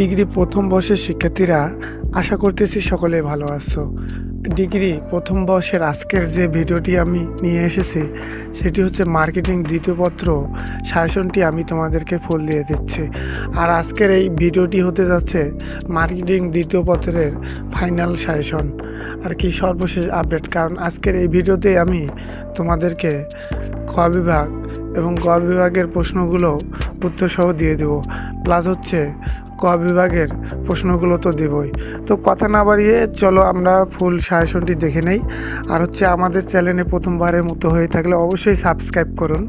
Degree প্রথম বর্ষের শিক্ষার্থীরা আশা করতেছি সকলে ভালো আছো। ডিগ্রি প্রথম বর্ষের আজকের যে ভিডিওটি আমি নিয়ে এসেছি, সেটি হচ্ছে মার্কেটিং দ্বিতীয় পত্র সাজেশনটি আমি তোমাদেরকে ফুল দিয়ে দিচ্ছি। আর আজকের এই ভিডিওটি হতে যাচ্ছে মার্কেটিং দ্বিতীয় পত্রের ফাইনাল সাজেশন। আর কি সর্বশেষ আপডেট, কারণ আজকের এই ভিডিওতে আমি তোমাদেরকে খ বিভাগ এবং গ বিভাগের প্রশ্নগুলো উত্তরসহ দিয়ে দেবো। প্লাস হচ্ছে ক বিভাগের প্রশ্নগুলো তো দেবই। তো কথা না বাড়িয়ে চলো আমরা ফুল সাজেশনটি দেখে নেই। আর হচ্ছে আমাদের চ্যানেলে প্রথমবারের মতো হয়ে থাকলে অবশ্যই সাবস্ক্রাইব করুন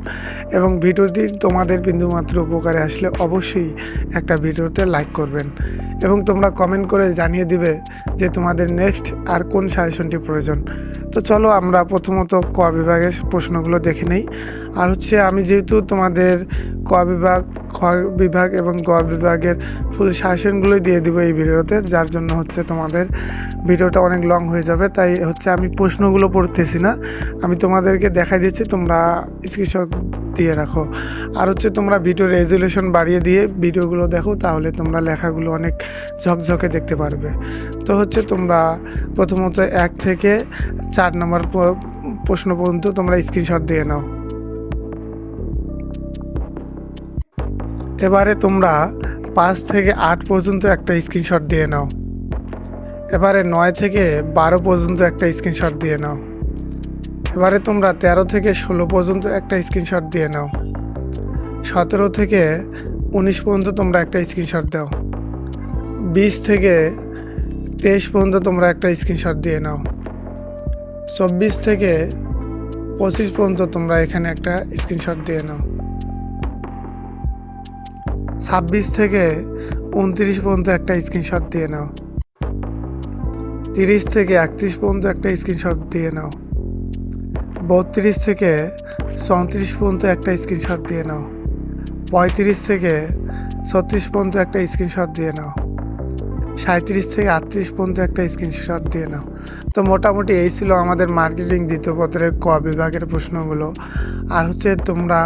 এবং ভিডিওটি তোমাদের বিন্দুমাত্র উপকারে আসলে অবশ্যই একটা ভিডিওতে লাইক করবেন এবং তোমরা কমেন্ট করে জানিয়ে দিবে যে তোমাদের নেক্সট আর কোন সাজেশনটি প্রয়োজন। তো চলো আমরা প্রথমত ক বিভাগের প্রশ্নগুলো দেখে নেই। আর হচ্ছে আমি যেহেতু তোমাদের ক বিভাগ খ বিভাগ এবং গ বিভাগের ফুল সাজেশনগুলোই দিয়ে দিব এই ভিডিওতে, যার জন্য হচ্ছে তোমাদের ভিডিওটা অনেক লং হয়ে যাবে। তাই হচ্ছে আমি প্রশ্নগুলো পড়তেছি না, আমি তোমাদেরকে দেখাই দিচ্ছি, তোমরা স্ক্রিনশট দিয়ে রাখো। আর হচ্ছে তোমরা ভিডিও রেজুলেশন বাড়িয়ে দিয়ে ভিডিওগুলো দেখো, তাহলে তোমরা লেখাগুলো অনেক ঝকঝকে দেখতে পারবে। তো হচ্ছে তোমরা প্রথমত এক থেকে চার নম্বর প্রশ্ন পর্যন্ত তোমরা স্ক্রিনশট দিয়ে নাও। এবারে তোমরা পাঁচ থেকে আট পর্যন্ত একটা স্ক্রিনশট দিয়ে নাও। এবারে নয় থেকে বারো পর্যন্ত একটা স্ক্রিনশট দিয়ে নাও। এবারে তোমরা তেরো থেকে ষোলো পর্যন্ত একটা স্ক্রিনশট দিয়ে নাও। সতেরো থেকে উনিশ পর্যন্ত তোমরা একটা স্ক্রিনশট দাও। বিশ থেকে তেইশ পর্যন্ত তোমরা একটা স্ক্রিনশট দিয়ে নাও। চব্বিশ থেকে পঁচিশ পর্যন্ত তোমরা এখানে একটা স্ক্রিনশট দিয়ে নাও। ছাব্বিশ থেকে উনত্রিশ পর্যন্ত একটা স্ক্রিনশট দিয়ে নাও। তিরিশ থেকে একত্রিশ পর্যন্ত একটা স্ক্রিনশট দিয়ে নাও। বত্রিশ থেকে চৌত্রিশ পর্যন্ত একটা স্ক্রিনশট দিয়ে নাও। পঁয়ত্রিশ থেকে ছত্রিশ পর্যন্ত একটা স্ক্রিনশট দিয়ে নাও। সাঁত্রিশ থেকে আটত্রিশ পর্যন্ত একটা স্ক্রিনশট দিয়ে নাও। তো মোটামুটি এই ছিল আমাদের মার্কেটিং দ্বিতীয় পত্রের ক বিভাগের প্রশ্নগুলো। আর হচ্ছে তোমরা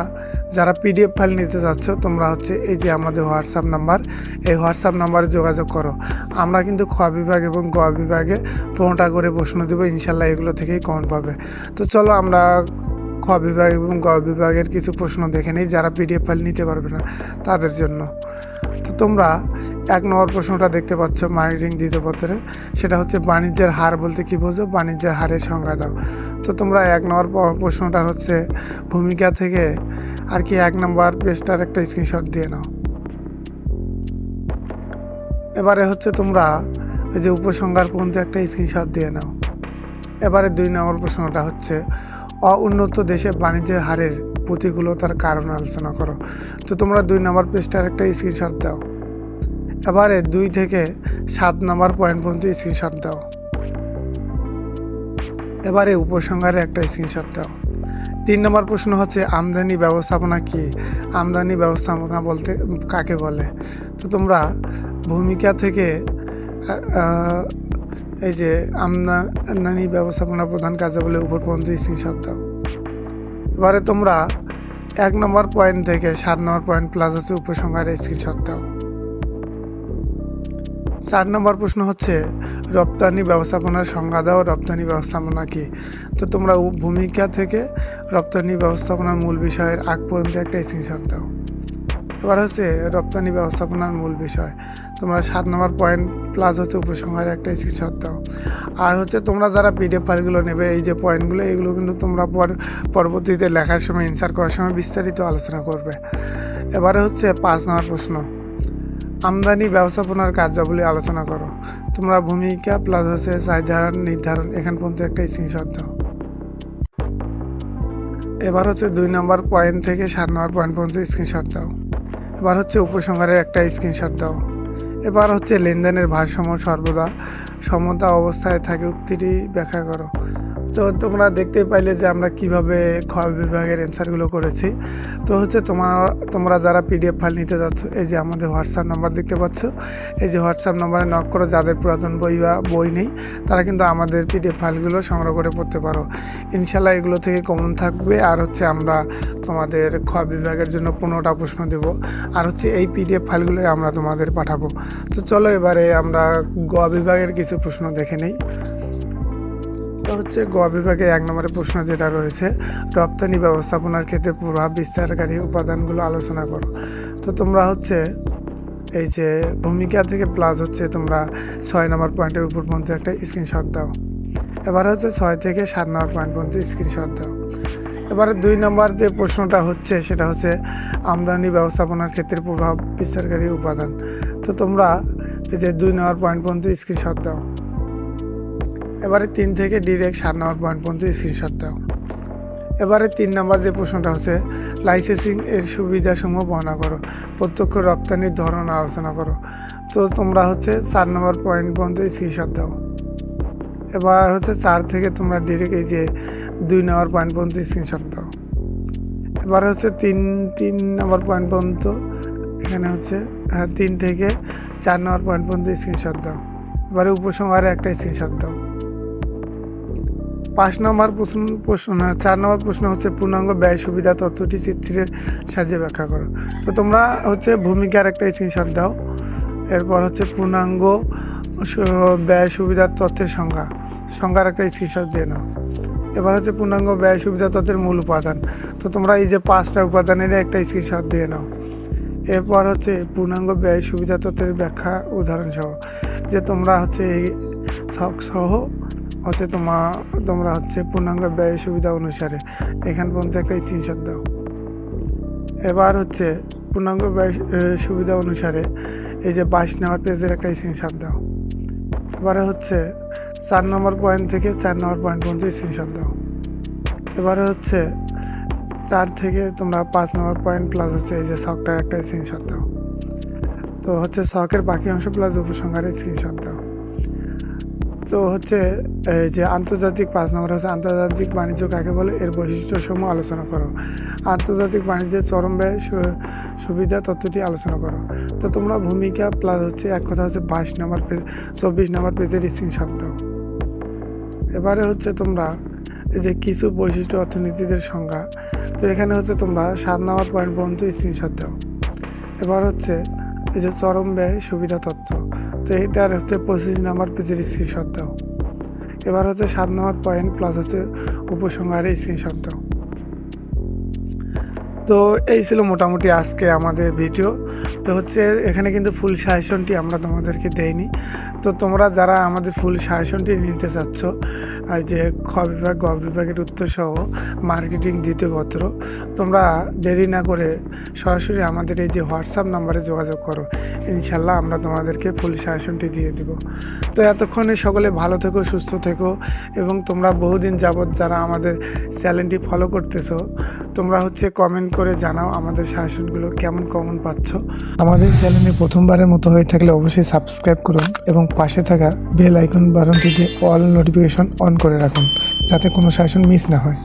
যারা পিডিএফ ফাইল নিতে চাচ্ছ, তোমরা হচ্ছে এই যে আমাদের হোয়াটসঅ্যাপ নাম্বার এই হোয়াটসঅ্যাপ নাম্বারে যোগাযোগ করো। আমরা কিন্তু খ বিভাগ এবং গ বিভাগে পনেরোটা করে প্রশ্ন দেবো, ইনশাল্লাহ এগুলো থেকেই কমন পাবে। তো চলো আমরা খ বিভাগ এবং গ বিভাগের কিছু প্রশ্ন দেখে নিই, যারা পিডিএফ ফাইল নিতে পারবে না তাদের জন্য। তোমরা এক নম্বর প্রশ্নটা দেখতে পাচ্ছ মার্কেটিং দ্বিতীয় পত্রের সেটা হচ্ছে বাণিজ্যের হার বলতে কি বোঝো? বাণিজ্যের হারের সংজ্ঞা দাও। তো তোমরা এক নম্বর প- প্রশ্নটা হচ্ছে ভূমিকা থেকে আর কি এক নম্বর পেজটার একটা স্ক্রিনশট দিয়ে নাও। এবারে হচ্ছে তোমরা ওই যে উপসংহার পর্যন্ত একটা স্ক্রিনশট দিয়ে নাও। এবারে দুই নম্বর প্রশ্নটা হচ্ছে, অউন্নত দেশে বাণিজ্যের হারের প্রতিকূলতার কারণ আলোচনা করো। তো তোমরা দুই নম্বর পেজটার একটা স্ক্রিনশট দাও। এবারে দুই থেকে সাত নম্বর পয়েন্ট পর্যন্ত স্ক্রিনশট দাও। এবারে উপসংহারে একটা স্ক্রিনশট দাও। তিন নম্বর প্রশ্ন হচ্ছে, আমদানি ব্যবস্থাপনা কি? আমদানি ব্যবস্থাপনা বলতে কাকে বলে? তো তোমরা ভূমিকা থেকে এই যে আমদানি ব্যবস্থাপনা প্রধান কাজে বলে উপর পর্যন্ত স্ক্রিনশট দাও। এবারে তোমরা এক নম্বর পয়েন্ট থেকে সাত নম্বর পয়েন্ট প্লাস হচ্ছে উপসংহারে স্ক্রিনশট দাও। চার নম্বর প্রশ্ন হচ্ছে, রপ্তানি ব্যবস্থাপনার সংজ্ঞা দাও, রপ্তানি ব্যবস্থাপনা কি? তো তোমরা ভূমিকা থেকে রপ্তানি ব্যবস্থাপনার মূল বিষয়ের আগ পর্যন্ত একটা স্ক্রিনশট দাও। এবার হচ্ছে, রপ্তানি ব্যবস্থাপনার মূল বিষয়। তোমরা সাত নম্বর পয়েন্ট প্লাস হচ্ছে উপসংহারে একটা স্ক্রিনশট দাও। আর হচ্ছে তোমরা যারা পিডিএফ ফাইলগুলো নেবে, এই যে পয়েন্টগুলো এগুলো কিন্তু তোমরা পর পরবর্তীতে লেখার সময় অ্যান্সার করার সময় বিস্তারিত আলোচনা করবে। এবারে হচ্ছে পাঁচ নম্বর প্রশ্ন। আমদানি ব্যবস্থাপনার কার্যাবলী আলোচনা করো। তোমরা ভূমিকা প্লাস হচ্ছে চাহিদা নির্ধারণ, এখান পর্যন্ত একটা স্ক্রিনশট দাও। এবার হচ্ছে দুই নম্বর পয়েন্ট থেকে সাত নম্বর পয়েন্ট পর্যন্ত স্ক্রিনশট দাও। এবার হচ্ছে উপসংহারের একটা স্ক্রিনশট দাও। এবার হচ্ছে লেনদেনের ভারসাম্য সর্বদা সমতা অবস্থায় থাকে। উক্তিটি ব্যাখ্যা করো। তো তোমরা দেখতে পাইলে যে আমরা কীভাবে খ বিভাগের অ্যান্সারগুলো করেছি। তো হচ্ছে তোমার, তোমরা যারা পিডিএফ ফাইল নিতে যাচ্ছ, এই যে আমাদের হোয়াটসঅ্যাপ নাম্বার দেখতে পাচ্ছ, এই যে হোয়াটসঅ্যাপ নাম্বারে নক করো, যাদের পুরাতন বই বা বই নেই, তারা কিন্তু আমাদের পিডিএফ ফাইলগুলো সংগ্রহ করে পড়তে পারো। ইনশাল্লাহ এগুলো থেকে কমন থাকবে, আর হচ্ছে আমরা তোমাদের খ বিভাগের জন্য পনেরোটা প্রশ্ন দেব, আর হচ্ছে এই পিডিএফ ফাইলগুলোই আমরা তোমাদের পাঠাবো। তো চলো এবারে আমরা গ বিভাগের কিছু প্রশ্ন দেখে নেই। তো হচ্ছে গ বিভাগে এক নম্বরের প্রশ্ন যেটা রয়েছে, রপ্তানি ব্যবস্থাপনার ক্ষেত্রে প্রভাব বিস্তারকারী উপাদানগুলো আলোচনা করো। তো তোমরা হচ্ছে এই যে ভূমিকা থেকে প্লাস হচ্ছে তোমরা ছয় নম্বর পয়েন্টের উপর পর্যন্ত একটা স্ক্রিনশট দাও। এবার হচ্ছে ছয় থেকে সাত নম্বর পয়েন্ট পর্যন্ত স্ক্রিনশট দাও। এবারে দুই নম্বর যে প্রশ্নটা হচ্ছে, সেটা হচ্ছে আমদানি ব্যবস্থাপনার ক্ষেত্রে প্রভাব বিস্তারকারী উপাদান। তো তোমরা এই যে দুই নম্বর পয়েন্ট পর্যন্ত স্ক্রিনশট দাও। এবারে তিন থেকে ডিরেক্ট সাত নম্বর পয়েন্ট পর্যন্ত স্ক্রিনশট দাও। এবারে তিন নম্বর যে প্রশ্নটা হচ্ছে লাইসেন্সিং এর সুবিধাসমূহ বর্ণনা করো, প্রত্যক্ষ রপ্তানির ধরন আলোচনা করো। তো তোমরা হচ্ছে চার নম্বর পয়েন্ট পর্যন্ত স্ক্রিনশট দাও। এবার হচ্ছে চার থেকে তোমরা ডিরেক্ট এই যে দুই নম্বর পয়েন্ট পর্যন্ত স্ক্রিনশট দাও। এবার হচ্ছে তিন তিন নম্বর পয়েন্ট পর্যন্ত এখানে হচ্ছে হ্যাঁ তিন থেকে চার নম্বর পয়েন্ট পর্যন্ত স্ক্রিনশট দাও। এবারে উপসংহারে একটা স্ক্রিনশট দাও। পাঁচ নম্বর প্রশ্ন প্রশ্ন চার নম্বর প্রশ্ন হচ্ছে পূর্ণাঙ্গ ব্যয় সুবিধা তথ্যটি চিত্রের সাহায্যে ব্যাখ্যা করো। তো তোমরা হচ্ছে ভূমিকার একটা স্ক্রিনশট দাও। এরপর হচ্ছে পূর্ণাঙ্গ ব্যয় সুবিধার তথ্যের সংজ্ঞা। সংজ্ঞার একটা স্ক্রিনশট দিয়ে নাও। এবার হচ্ছে পূর্ণাঙ্গ ব্যয় সুবিধা তথ্যের মূল উপাদান। তো তোমরা এই যে পাঁচটা উপাদানের একটা স্ক্রিনশট দিয়ে নাও। এরপর হচ্ছে পূর্ণাঙ্গ ব্যয় সুবিধা তথ্যের ব্যাখ্যা উদাহরণসহ। যে তোমরা হচ্ছে এই সহ হচ্ছে তোমা তোমরা হচ্ছে পূর্ণাঙ্গ ব্যয় সুবিধা অনুসারে এখান পর্যন্ত একটা স্ক্রিনশট দাও। এবার হচ্ছে পূর্ণাঙ্গ ব্যয় সুবিধা অনুসারে এই যে বাইশ নম্বর পেজের একটা স্ক্রিনশট দাও। এবারে হচ্ছে চার নম্বর পয়েন্ট থেকে চার নম্বর পয়েন্ট পর্যন্ত স্ক্রিনশট দাও। এবারে হচ্ছে চার থেকে তোমরা পাঁচ নম্বর পয়েন্ট প্লাস হচ্ছে এই যে শখটার একটা স্ক্রিনশট দাও। তো হচ্ছে শখের বাকি অংশ প্লাস উপসংহারের স্ক্রিনশট দাও। তো হচ্ছে, এই যে আন্তর্জাতিক পাঁচ নম্বর হচ্ছে আন্তর্জাতিক বাণিজ্য কাকে বলে? এর বৈশিষ্ট্যসমূহ আলোচনা করো। আন্তর্জাতিক বাণিজ্যের চরম ব্যয় সুবিধা তথ্যটি আলোচনা করো। তো তোমরা ভূমিকা প্লাস হচ্ছে এক কথা হচ্ছে বাইশ নম্বর পেজ চব্বিশ নম্বর পেজের স্ক্রিনশট দাও। এবারে হচ্ছে তোমরা এই যে কিছু বৈশিষ্ট্য অর্থনীতিদের সংজ্ঞা। তো এখানে হচ্ছে তোমরা সাত নম্বর পয়েন্ট পর্যন্ত স্ক্রিনশট দাও। এবার হচ্ছে এই যে চরম ব্যয় সুবিধা তথ্য তো এইটার হচ্ছে পঁচিশ নাম্বার পেজের স্ক্রিনশট দাও। এবার হচ্ছে সাত নম্বর পয়েন্ট প্লাস হচ্ছে উপসংহারের স্ক্রিনশট দাও। তো এই ছিল মোটামুটি আজকে আমাদের ভিডিও। তো হচ্ছে এখানে কিন্তু ফুল সাজেশনটি আমরা তোমাদেরকে দেইনি। তো তোমরা যারা আমাদের ফুল সাজেশনটি নিতে চাচ্ছ যে খ বিভাগ, গ বিভাগের উত্তর সহ মার্কেটিং দ্বিতীয় পত্র, তোমরা দেরি না করে সরাসরি আমাদের এই যে হোয়াটসঅ্যাপ নাম্বারে যোগাযোগ করো। ইনশাল্লাহ আমরা তোমাদেরকে ফুল সাজেশনটি দিয়ে দিব। তো এতক্ষণে সকলে ভালো থেকো, সুস্থ থেকো এবং তোমরা বহুদিন যাবৎ যারা আমাদের চ্যানেলটি ফলো করতেছো, তোমরা হচ্ছে কমেন্ট করে জানাও আমাদের শাসনগুলো কেমন কমন পাচ্ছ। আমাদের চ্যানেলে প্রথমবারের মতো হয়ে থাকলে অবশ্যই সাবস্ক্রাইব করুন এবং পাশে থাকা বেল আইকন বাটনটিতে অল নোটিফিকেশন অন করে রাখুন, যাতে কোনো শাসন মিস না হয়।